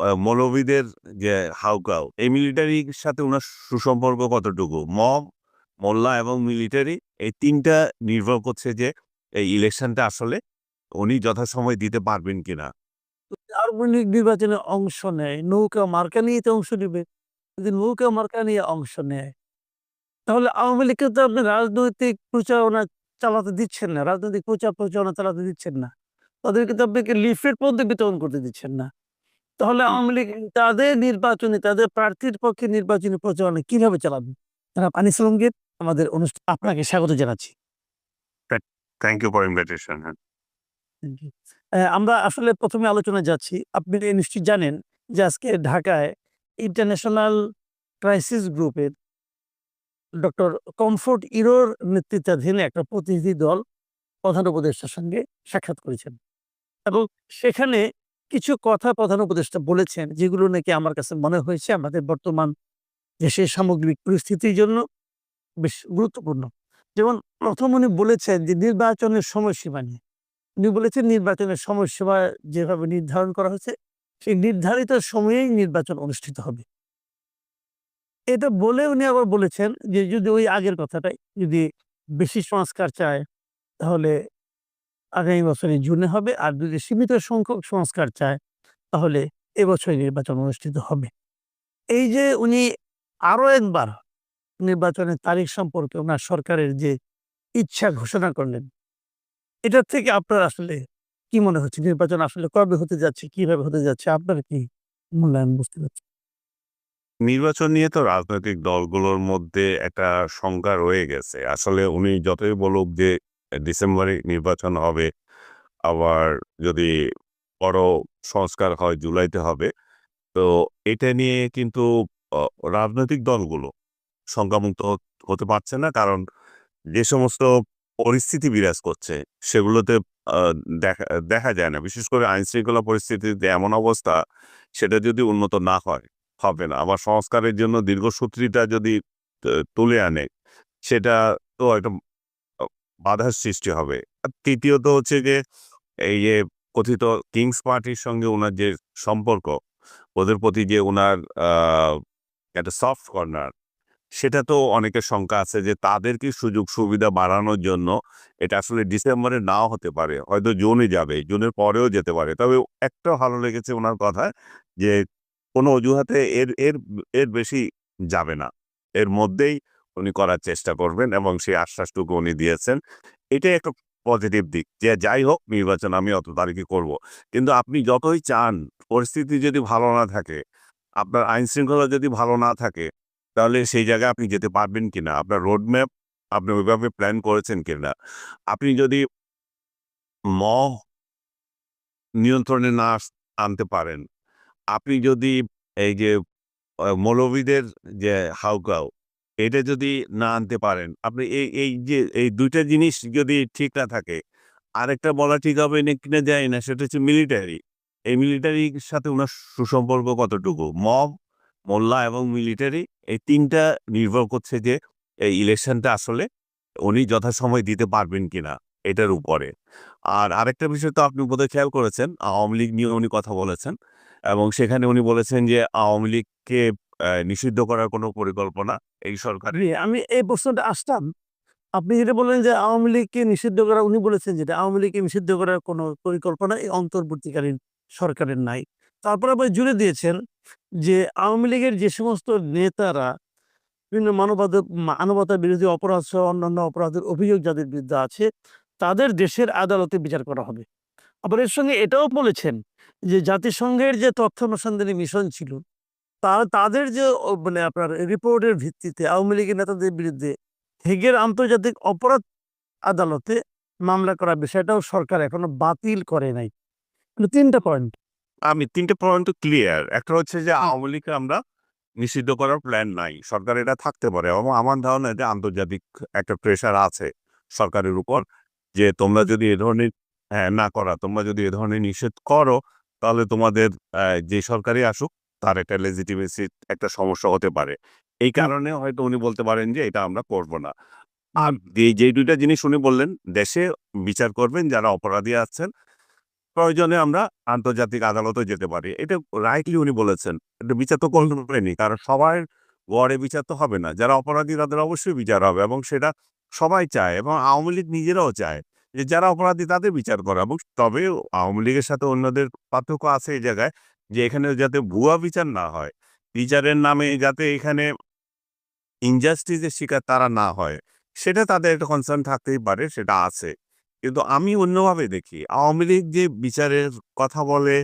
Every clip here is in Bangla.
আহ, মৌলবীদের যে হাউকাউ এই মিলিটারির সাথে ওনার সুসম্পর্ক কতটুকু? মব মোল্লা এবং মিলিটারি এই তিনটা নির্ভর করছে যে এই ইলেকশনটা আসলে উনি যথাসময় দিতে পারবেন কিনা। আওয়ামী নির্বাচনে অংশ নেয় নৌকা মার্কা নিয়ে অংশ নেবে। যদি নৌকা মার্কা নিয়ে অংশ নেয় তাহলে আওয়ামী লীগকে তো আপনি রাজনৈতিক প্রচারণা চালাতে দিচ্ছেন না রাজনৈতিক প্রচার প্রচারণা চালাতে দিচ্ছেন না। তাদেরকে তো আপনাকে লিফলেট পর্যন্ত বিতরণ করতে দিচ্ছেন না। তাহলে আওয়ামী লীগ তাদের নির্বাচনে তাদের প্রার্থীর পক্ষে নির্বাচনী প্রচারণা কীভাবে চালাবে? তারা আনিস আলমগীর আমাদের অনুষ্ঠান আপনাকে স্বাগত জানাচ্ছি। থ্যাংক ইউ ফর ইনভাইটেশন আমরা আসলে প্রথমে আলোচনায় যাচ্ছি। আপনি নিশ্চয়ই জানেন যে আজকে ঢাকায় ইন্টারন্যাশনাল ক্রাইসিস গ্রুপের ডক্টর কমফোর্ট ইরোর নেতৃত্বাধীন একটা প্রতিনিধি দল প্রধান উপদেষ্টার সঙ্গে সাক্ষাৎ করেছেন। এবং সেখানে কিছু কথা প্রধান উপদেষ্টা বলেছেন, যেগুলো নাকি আমার কাছে মনে হয়েছে আমাদের বর্তমান দেশের সামগ্রিক পরিস্থিতির জন্য বেশ গুরুত্বপূর্ণ। যেমন প্রথম উনি বলেছেন যে, নির্বাচনের সময়সীমা নিয়ে। উনি বলেছেন নির্বাচনের সময়সীমা যেভাবে নির্ধারণ করা হয়েছে, সেই নির্ধারিত সময়েই নির্বাচন অনুষ্ঠিত হবে। এটা বলে উনি আবার বলেছেন যে, যদি ওই আগের কথাটাই যদি বেশি সংস্কার চায়, তাহলে আগামী বছরে জুনে হবে। আর যদি সীমিত সংখ্যক সংস্কার চায়, তাহলে এবছর নির্বাচন অনুষ্ঠিত হবে। এই যে উনি আরও একবার নির্বাচনের তারিখ সম্পর্কে ওনার সরকারের যে ইচ্ছা ঘোষণা করলেন, এটার থেকে আপনার আসলে কি মনে হচ্ছে? নির্বাচন আসলে কবে হতে যাচ্ছে? কীভাবে হতে যাচ্ছে? আপনার কি মূল্যায়ন বুঝতে পারছেন? নির্বাচন নিয়ে তো রাজনৈতিক দলগুলোর মধ্যে একটা শঙ্কা রয়ে গেছে। আসলে উনি যতই বলুক যে ডিসেম্বরে নির্বাচন হবে। আবার যদি বড় সংস্কার হয় জুলাইতে হবে। তো এটা নিয়ে কিন্তু রাজনৈতিক দলগুলো হ- হতে পারছে না। কারণ যে সমস্ত পরিস্থিতি বিরাজ করছে, সেগুলোতে দেখা দেখা যায় না। বিশেষ করে আইন শৃঙ্খলা পরিস্থিতিতে এমন অবস্থা, সেটা যদি উন্নত না হয়, হবে না। আবার সংস্কারের জন্য দীর্ঘসূত্রিতা যদি তুলে আনে, সেটা তো একটা বাধার সৃষ্টি হবে। আর তৃতীয়ত হচ্ছে যে, এই যে কথিত কিংস পার্টির সঙ্গে ওনার যে সম্পর্ক, ওদের প্রতি যে ওনার একটা সফট কর্নার সেটা তো অনেকের শঙ্কা আছে যে তাদেরকে সুযোগ সুবিধা বাড়ানোর জন্য এটা আসলে ডিসেম্বরে নাও হতে পারে, হয়তো জুনে যাবে, জুনের পরেও যেতে পারে। তবে একটা ভালো লেগেছে ওনার কথা যে কোনো অজুহাতে এর এর এর বেশি যাবে না। এর মধ্যেই উনি করার চেষ্টা করবেন এবং সেই আশ্বাসটুকু উনি দিয়েছেন। এটাই একটা পজিটিভ দিক যে যাই হোক নির্বাচন আমি অত তারিখে করব। কিন্তু আপনি যতই চান পরিস্থিতি যদি ভালো না থাকে, আপনার আইন শৃঙ্খলা যদি ভালো না থাকে, তাহলে সেই জায়গায় আপনি যেতে পারবেন কিনা? আপনার রোড ম্যাপ আপনি ওইভাবে প্ল্যান করেছেন কিনা? আপনি যদি ম নিয়ন্ত্রণে না আনতে পারেন। আপনি যদি এই যে মৌলবীদের যে হাউকাউ এটা যদি না আনতে পারেন, আপনি এই এই যে, এই দুইটা জিনিস যদি ঠিক না থাকে, আরেকটা বলা ঠিক হবে না কিনা যায় না, সেটা হচ্ছে মিলিটারি এই মিলিটারির সাথে ওনার সুসম্পর্ক কতটুকু? মব, মোল্লা এবং মিলিটারি এই তিনটা নির্ভর করছে যে, এই ইলেকশনটা আসলে উনি যথাসময় দিতে পারবেন কিনা, এটার উপরে। আর আরেকটা বিষয় তো আপনি বোধহয় খেয়াল করেছেন, আওয়ামী লীগ নিয়ে উনি কথা বলেছেন এবং সেখানে উনি বলেছেন যে, আওয়ামী লীগকে নিষিদ্ধ করার কোনো পরিকল্পনা এই সরকারের? আমি এই প্রশ্নটা আসতাম। আপনি যেটা বললেন যে আওয়ামী লীগকে নিষিদ্ধ করা, উনি বলেছেন যেটা, আওয়ামী লীগকে নিষিদ্ধ করার কোনো পরিকল্পনা এই অন্তর্বর্তীকালীন সরকারের নাই। তারপর আবার জুড়ে দিয়েছেন যে আওয়ামী লীগের যে সমস্ত নেতারা, বিভিন্ন মানবাধ মানবতা বিরোধী অপরাধ সহ অন্যান্য অপরাধের অভিযোগ যাদের বিরুদ্ধে আছে, তাদের দেশের আদালতে বিচার করা হবে। আবার এর সঙ্গে এটাও বলেছেন যে জাতিসংঘের যে তথ্য অনুসন্ধানী মিশন ছিল তাদের যে মানে আপনার রিপোর্টের ভিত্তিতে আওয়ামী লীগের নেতাদের বিরুদ্ধে হেগের আন্তর্জাতিক অপরাধ আদালতে মামলা করার বিষয়টাও সরকার এখনও বাতিল করে নাই। মানে তিনটা পয়েন্ট। আমি তিনটে পয়েন্ট ক্লিয়ার একটা হচ্ছে যে আওয়ামী লীগকে আমরা নিষিদ্ধ করার প্ল্যান নাই। সরকার এটা থাকতে পারে এবং আমার ধারণা এটা আন্তর্জাতিক একটা প্রেশার আছে সরকারের উপর যে তোমরা যদি এ ধরনের হ্যাঁ, না করা তোমরা যদি এ ধরনের নিষেধ করো তাহলে তোমাদের যে সরকারই আসুক তার একটা লেজিটিমেসি একটা সমস্যা হতে পারে। এই কারণে হয়তো উনি বলতে পারেন যে, এটা আমরা করব না। আর যে দুইটা জিনিস উনি বললেন, দেশে বিচার করবেন, যারা অপরাধী আছেন, প্রয়োজনে আমরা আন্তর্জাতিক আদালতে যেতে পারি। এটা রাইটলি উনি বলেছেন। এটা বিচার তো করেনি কারণ সবার গড়ে বিচার তো হবে না। যারা অপরাধী, তাদের অবশ্যই বিচার হবে এবং সেটা সবাই চায় এবং আওয়ামী লীগ নিজেরাও চায় যে, যারা অপরাধী, তাদের বিচার করা। এবং তবে আওয়ামী লীগের সাথে অন্যদের পার্থক্য আছে এই জায়গায়। যে এখানে যাতে ভুয়া বিচার না হয়, বিচারের নামে যাতে এখানে ইনজাস্টিসের শিকার তারা না হয়, সেটা তাদের একটা কনসার্ন থাকতেই পারে, সেটা আছে। কিন্তু আমি অন্যভাবে দেখি, আওয়ামী লীগ যে বিচারের কথা বলে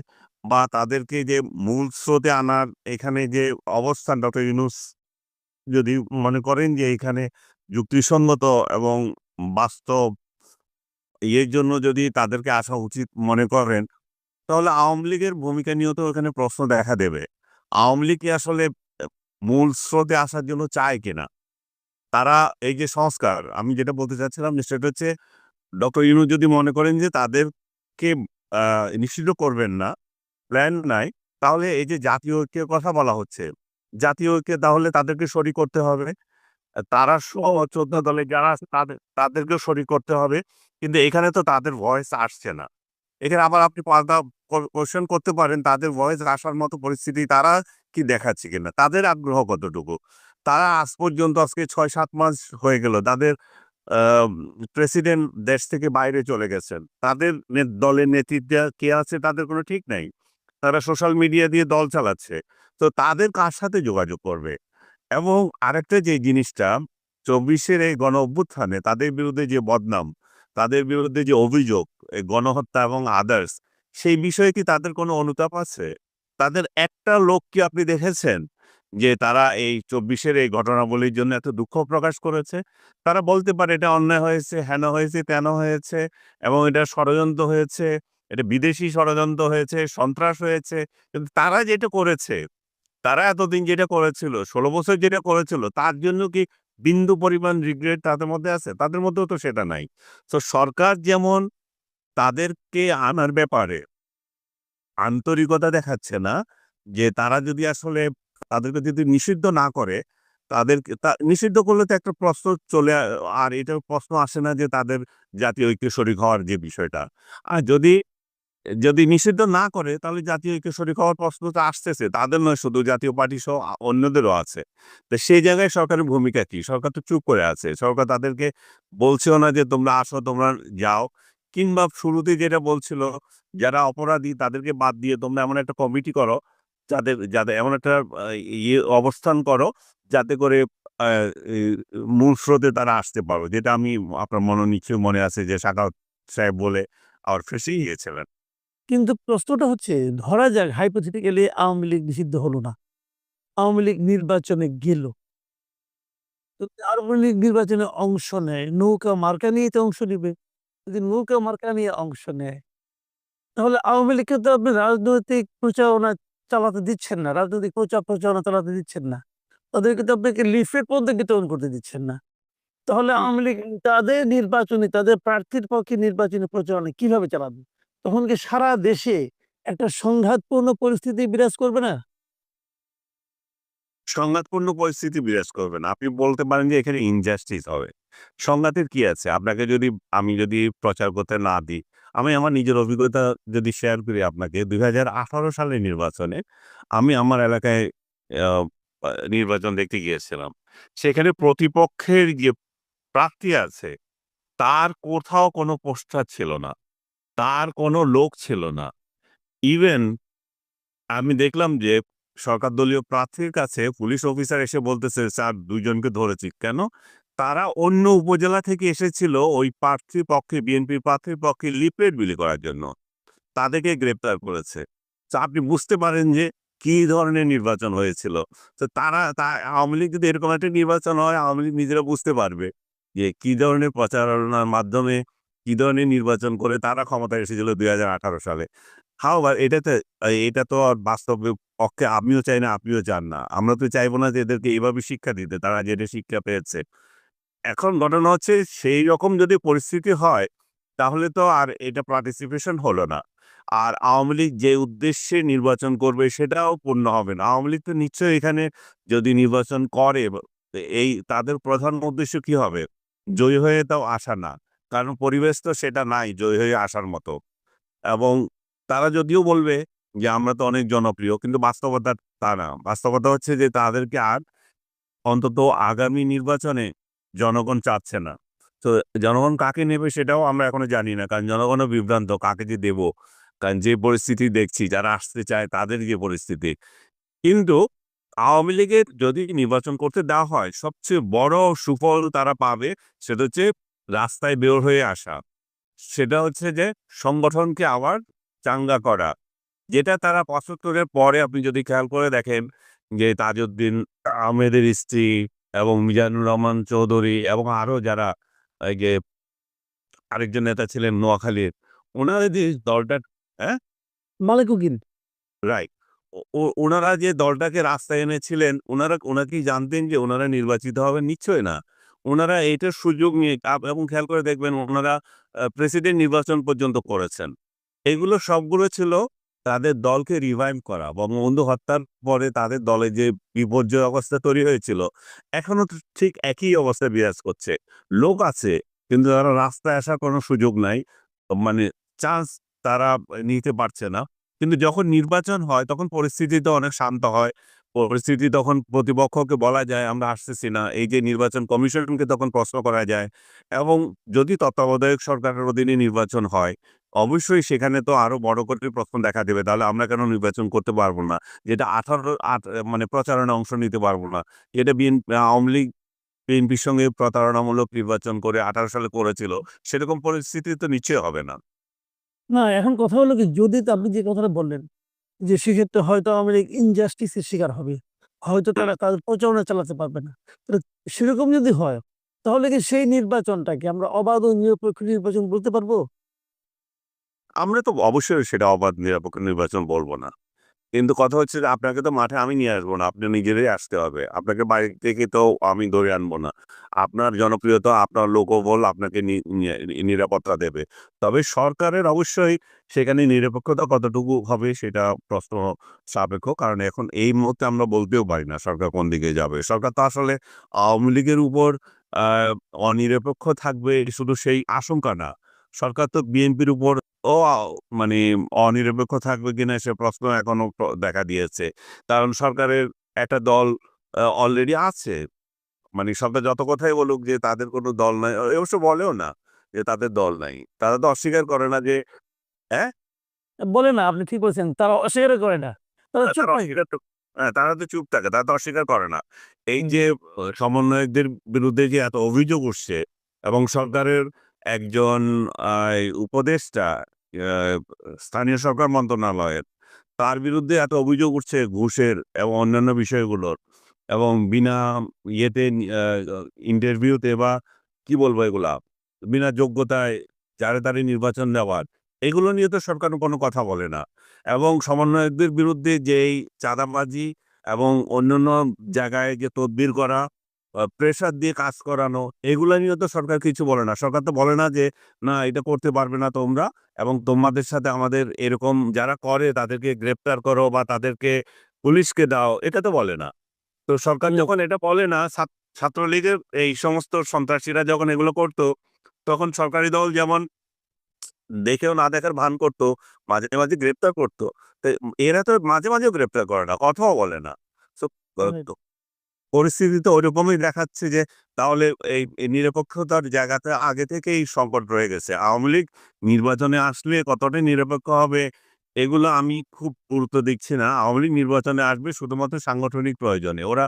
বা তাদেরকে যে মূল স্রোতে আনার এখানে যে অবস্থান, ডক্টর ইউনুস যদি মনে করেন যে এখানে যুক্তিসঙ্গত এবং বাস্তব ইয়ের জন্য যদি তাদেরকে আসা উচিত মনে করেন তাহলে আওয়ামী লীগের ভূমিকা নিয়েও তো এখানে প্রশ্ন দেখা দেবে। আওয়ামী লীগ কি আসলে মূল স্রোতে আসার জন্য চায় কিনা? তারা এই যে সংস্কার, আমি যেটা বলতে চাচ্ছিলাম সেটা হচ্ছে, ডক্টর ইউনু যদি মনে করেন যে তাদেরকে নিষিদ্ধ করবেন না, প্ল্যান নাই, তাহলে এই যে জাতীয় ঐক্যের কথা বলা হচ্ছে, জাতীয় ঐক্যে তাহলে তাদেরকে সরি করতে হবে। তারা সহ চোদ্দ দলে যারা তাদের, তাদেরকেও সরি করতে হবে, কিন্তু এখানে তো তাদের ভয়েস আসছে না। এখানে আবার আপনি পাল্টা কোশ্চেন করতে পারেন। তাদের ভয়েস আসার মতো পরিস্থিতি তারা কি দেখাচ্ছে কিনা? তাদের আগ্রহ কতটুকু? তারা আজ পর্যন্ত আজকে ছয় সাত মাস হয়ে গেল তাদের প্রেসিডেন্ট দেশ থেকে বাইরে চলে গেছেন। তাদের দলের নেতৃত্বে কে আছে তাদের কোনো ঠিক নাই। তারা সোশ্যাল মিডিয়া দিয়ে দল চালাচ্ছে। তো তাদের কার সাথে যোগাযোগ করবে? এবং আরেকটা যে জিনিসটা, চব্বিশের এই গণ অভ্যুত্থানে তাদের বিরুদ্ধে যে বদনাম তাদের বিরুদ্ধে যে অভিযোগ গণহত্যা এবং আদার্স সেই বিষয়ে কি তাদের কোনো অনুতাপ আছে? তাদের একটা লোক কি আপনি দেখেছেন যে তারা এই চব্বিশের এই ঘটনাবলীর জন্য এত দুঃখ প্রকাশ করেছে? তারা বলতে পারে এটা অন্যায় হয়েছে, হেন হয়েছে, তেন হয়েছে এবং এটা ষড়যন্ত্র হয়েছে, এটা বিদেশি ষড়যন্ত্র হয়েছে, সন্ত্রাস হয়েছে। কিন্তু তারা যেটা করেছে, তারা এতদিন যেটা করেছিল, ষোলো বছর যেটা করেছিল, তার জন্য কি বিন্দু পরিমাণ রিগ্রেট তাদের মধ্যে আছে, তাদের মধ্যেও তো সেটা নাই। তো সরকার যেমন তাদেরকে আনার ব্যাপারে আন্তরিকতা দেখাচ্ছে না, যে তারা যদি আসলে তাদেরকে যদি নিষিদ্ধ না করে, তাদেরকে তা- নিষিদ্ধ করলে তো একটা প্রশ্ন চলে আর এটা প্রশ্ন আসে না যে তাদের জাতীয় ঐক্য শরিক হওয়ার যে বিষয়টা। আর যদি যদি নিষিদ্ধ না করে, তাহলে জাতীয় ঐক্য শরিক হওয়ার প্রশ্ন তো আসতেছে। তাদের নয়, শুধু জাতীয় পার্টি সহ অন্যদেরও আছে। তো সেই জায়গায় সরকারের ভূমিকা কি? সরকার তো চুপ করে আছে। সরকার তাদেরকে বলছেও না যে, তোমরা আসো, তোমরা যাও। কিংবা শুরুতে যেটা বলছিল, যারা অপরাধী তাদেরকে বাদ দিয়ে তোমরা এমন একটা কমিটি করো, যাদের যাদের এমন একটা ইয়ে অবস্থান করো, যাতে করে মূল স্রোতে তারা আসতে পারো। যেটা আমি, আপনার মনে নিশ্চয়ই মনে আছে যে সাকাত সাহেব বলে আর ফেসেই গিয়েছিলেন। কিন্তু প্রশ্নটা হচ্ছে ধরা যাক হাইপোথেটিক্যালি আওয়ামী লীগ নিষিদ্ধ হলো না। আওয়ামী লীগ নির্বাচনে গেল। তো আওয়ামী লীগ নির্বাচনে অংশ নেয়। নৌকা মার্কা নিয়ে তো অংশ নিবে। যদি নৌকা মার্কা নিয়ে অংশ নেয় তাহলে আওয়ামী লীগকে তো আপনি রাজনৈতিক প্রচারণা চালাতে দিচ্ছেন না। রাজনৈতিক প্রচার প্রচারণা চালাতে দিচ্ছেন না। তাদেরকে তো আপনাকে লিফলেট পর্যন্ত বিতরণ করতে দিচ্ছেন না। তাহলে আওয়ামী লীগ তাদের নির্বাচনী তাদের প্রার্থীর পক্ষে নির্বাচনী প্রচারণা কীভাবে চালাবে? তখন কি সারা দেশে একটা সংঘাতপূর্ণ পরিস্থিতি বিরাজ করবে না? সংঘাতপূর্ণ পরিস্থিতি বিরাজ করবে না। আপনি বলতে পারেন যে এখানে ইনজাস্টিস হবে। সংঘাতের কি আছে? আপনাকে যদি, আমি যদি প্রচার করতে না দিই, আমি আমার নিজের অভিজ্ঞতা যদি শেয়ার করি আপনাকে, দুই হাজার আঠারো সালের নির্বাচনে আমি আমার এলাকায় নির্বাচন দেখতে গিয়েছিলাম। সেখানে প্রতিপক্ষের যে প্রার্থী আছে, তার কোথাও কোনো পোস্টার ছিল না। তার কোনো লোক ছিল না। ইভেন আমি দেখলাম যে সরকার দলীয় প্রার্থীর কাছে পুলিশ অফিসার এসে বলতেছে, স্যার, দুইজনকে ধরেছি। কেন? তারা অন্য উপজেলা থেকে এসেছিল ওই প্রার্থীর পক্ষে বিএনপির প্রার্থীর পক্ষে লিফলেট বিলি করার জন্য। তাদেরকে গ্রেপ্তার করেছে। তো আপনি বুঝতে পারেন যে কি ধরনের নির্বাচন হয়েছিল। তো তারা, তা আওয়ামী লীগ যদি এরকম একটা নির্বাচন হয়, আওয়ামী লীগ নিজেরা বুঝতে পারবে যে কি ধরনের প্রচারণার মাধ্যমে কি ধরনের নির্বাচন করে তারা ক্ষমতায় এসেছিল দুই হাজার আঠারো সালে? হাওয়ার এটাতে এটা তো আর বাস্তবে পক্ষে আমিও চাই না, আপনিও চান না। আমরা তো চাইব না যে এদেরকে এইভাবে শিক্ষা দিতে, তারা যেটা শিক্ষা পেয়েছে। এখন ঘটনা হচ্ছে সেই রকম যদি পরিস্থিতি হয়, তাহলে তো আর এটা পার্টিসিপেশন হলো না। আর আওয়ামী লীগ যে উদ্দেশ্যে নির্বাচন করবে সেটাও পূর্ণ হবে না। আওয়ামী লীগ তো নিশ্চয়ই এখানে যদি নির্বাচন করে, এই তাদের প্রধান উদ্দেশ্য কি হবে? জয়ী হয়ে তাও আসা না। কারণ পরিবেশ তো সেটা নাই জয়ী হয়ে আসার মতো। এবং তারা যদিও বলবে যে, আমরা তো অনেক জনপ্রিয়, কিন্তু বাস্তবতা তা না। বাস্তবতা হচ্ছে যে, তাদেরকে আর অন্তত আগামী নির্বাচনে জনগণ চাচ্ছে না। তো জনগণ কাকে নেবে সেটাও আমরা এখনও জানি না। কারণ জনগণও বিভ্রান্ত, কাকে যে দেব? কারণ যে পরিস্থিতি দেখছি, যারা আসতে চায় তাদের যে পরিস্থিতি। কিন্তু আওয়ামী লীগের যদি নির্বাচন করতে দেওয়া হয়, সবচেয়ে বড় সুফল তারা পাবে সেটা হচ্ছে রাস্তায় বের হয়ে আসা। সেটা হচ্ছে যে সংগঠনকে আবার চাঙ্গা করা। যেটা তারা পঁচাত্তরের পরে আপনি যদি খেয়াল করে দেখেন যে তাজউদ্দিন আহমেদের স্ত্রী এবং মিজানুর রহমান চৌধুরী এবং আরও যারা এই যে আরেকজন নেতা ছিলেন নোয়াখালীর ওনারা যে দলটা মালিক উকিল। রাইট। ওনারা যে দলটাকে রাস্তায় এনেছিলেন ওনারা ওনাকেই জানতেন যে ওনারা নির্বাচিত হবেন নিশ্চয় না। ওনারা এইটার সুযোগ নিয়ে এবং খেয়াল করে দেখবেন ওনারা প্রেসিডেন্ট নির্বাচন পর্যন্ত করেছেন। এগুলো সবগুলো ছিল তাদের দলকে রিভাইভ করা, বঙ্গবন্ধু হত্যার পরে তাদের দলে যে বিপর্যয় অবস্থা তৈরি হয়েছিল, এখনও ঠিক একই অবস্থা বিরাজ করছে। লোক আছে, কিন্তু তারা রাস্তায় আসার কোনো সুযোগ নাই মানে চান্স তারা নিতে পারছে না। কিন্তু যখন নির্বাচন হয়, তখন পরিস্থিতি তো অনেক শান্ত হয় পরিস্থিতি তখন প্রতিপক্ষকে বলা যায়, আমরা আসতেছি না। এই যে নির্বাচন কমিশনকে তখন প্রশ্ন করা যায় এবং যদি তত্ত্বাবধায়ক সরকারের অধীনে নির্বাচন হয়, অবশ্যই সেখানে তো আরও বড় করে প্রশ্ন দেখা দেবে, তাহলে আমরা কেন নির্বাচন করতে পারব না? যেটা আঠারো মানে প্রচারণা অংশ নিতে পারব না। যেটা বিএনপি আওয়ামী লীগ, বিএনপির সঙ্গে প্রতারণামূলক নির্বাচন করে আঠারো সালে করেছিল, সেরকম পরিস্থিতি তো নিশ্চয়ই হবে না। না, এখন কথা হলো কি, যদি আপনি যে কথাটা বললেন যে সেক্ষেত্রে হয়তো আমাদের ইনজাস্টিসের শিকার হবে। হয়তো তারা তাদের প্রচারণা চালাতে পারবে না। সেরকম যদি হয় তাহলে কি সেই নির্বাচনটাকে আমরা অবাধ ও নিরপেক্ষ নির্বাচন বলতে পারব? আমরা তো অবশ্যই সেটা অবাধ নিরপেক্ষ নির্বাচন বলব না। কিন্তু কথা হচ্ছে যে, আপনাকে তো মাঠে আমি নিয়ে আসব না, আপনি নিজেরাই আসতে হবে। আপনাকে বাড়ি থেকে তো আমি ধরে আনব না। আপনার জনপ্রিয়তা, আপনার লোকবল আপনাকে নিরাপত্তা দেবে। তবে সরকারের অবশ্যই সেখানে নিরপেক্ষতা কতটুকু হবে সেটা প্রশ্ন সাপেক্ষ, কারণ এখন এই মুহূর্তে আমরা বলতেও পারি না সরকার কোন দিকে যাবে। সরকার তো আসলে আওয়ামী লীগের উপর অনিরপেক্ষ থাকবে শুধু সেই আশঙ্কা না। সরকার তো বিএনপির উপর ও মানে অনিরপেক্ষ থাকবে কিনা সে প্রশ্ন এখনও দেখা দিয়েছে। কারণ সরকারের একটা দল অলরেডি আছে। মানে সরকার যত কথাই বলুক যে তাদের কোনো দল নাই অবশ্য বলেও না যে তাদের দল নাই। তারা তো অস্বীকার করে না যে হ্যাঁ বলে না আপনি ঠিক বলছেন তারা অস্বীকার করে না। তারা তো- হ্যাঁ, তারা তো চুপ থাকে তারা তো অস্বীকার করে না। এই যে সমন্বয়কদের বিরুদ্ধে যে এত অভিযোগ উঠছে এবং সরকারের একজন উপদেষ্টা স্থানীয় সরকার মন্ত্রণালয়ের। তার বিরুদ্ধে এত অভিযোগ উঠছে ঘুষের এবং অন্যান্য বিষয়গুলোর এবং বিনা ইয়েতে ইন্টারভিউতে বা কি বলব এগুলা? বিনা যোগ্যতায় যারে তারে নির্বাচন দেওয়ার। এগুলো নিয়ে তো সরকার কোনো কথা বলে না। এবং সমন্বয়কদের বিরুদ্ধে যেই চাঁদাবাজি এবং অন্যান্য জায়গায় যে তদবির করা প্রেশার দিয়ে কাজ করানো এগুলো নিয়ে তো সরকার কিছু বলে না। সরকার তো বলে না যে না এটা করতে পারবে না তোমরা এবং তোমাদের সাথে আমাদের এরকম যারা করে তাদেরকে গ্রেপ্তার করো বা তাদেরকে পুলিশকে দাও। এটা তো বলে না। তো সরকার যখন এটা বলে না ছাত্রলীগের এই সমস্ত সন্ত্রাসীরা যখন এগুলো করতো তখন সরকারি দল যেমন দেখেও না দেখার ভান করতো মাঝে মাঝে গ্রেপ্তার করতো। এরা তো মাঝে মাঝেও গ্রেপ্তার করে না কথাও বলে না. তো পরিস্থিতি তো ওইরকমই দেখাচ্ছে যে, তাহলে এই এই নিরপেক্ষতার জায়গাতে আগে থেকেই সংকট রয়ে গেছে। আওয়ামী লীগ নির্বাচনে আসলে কতটা নিরপেক্ষ হবে, এগুলো আমি খুব গুরুত্ব দিচ্ছি না। আওয়ামী লীগ নির্বাচনে আসবে শুধুমাত্র সাংগঠনিক প্রয়োজনে। ওরা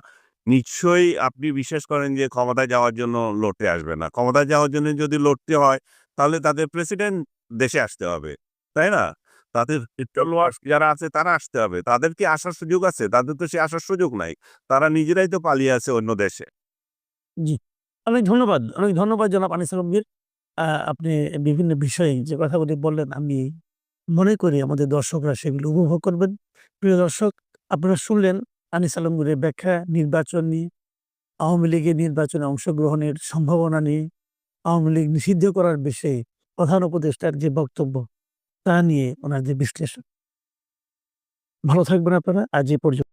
নিশ্চয়ই আপনি বিশ্বাস করেন যে, ক্ষমতায় যাওয়ার জন্য লড়তে আসবে না। ক্ষমতায় যাওয়ার জন্য যদি লড়তে হয়, তাহলে তাদের প্রেসিডেন্ট দেশে আসতে হবে, তাই না? তাদের যারা আছে তারা আসতে হবে। তাদের কি আসার সুযোগ আছে? তাদের তো সে আসার সুযোগ নাই। তারা নিজেরাই তো পালিয়ে আছে অন্য দেশে। জি। অনেক ধন্যবাদ। অনেক ধন্যবাদ জনাব আনিস আলমগীর। আপনি বিভিন্ন বিষয়ে যে কথাগুলি বললেন, আমি মনে করি আমাদের দর্শকরা সেগুলো উপভোগ করবেন। প্রিয় দর্শক, আপনারা শুনলেন আনিস আলমগীরের ব্যাখ্যা, নির্বাচন নিয়ে, আওয়ামী লীগের নির্বাচনে অংশগ্রহণের সম্ভাবনা নিয়ে, আওয়ামী লীগ নিষিদ্ধ করার বিষয়ে প্রধান উপদেষ্টার যে বক্তব্য তা নিয়ে ওনার যে বিশ্লেষণ। ভালো থাকবেন আপনারা আজ এ পর্যন্ত।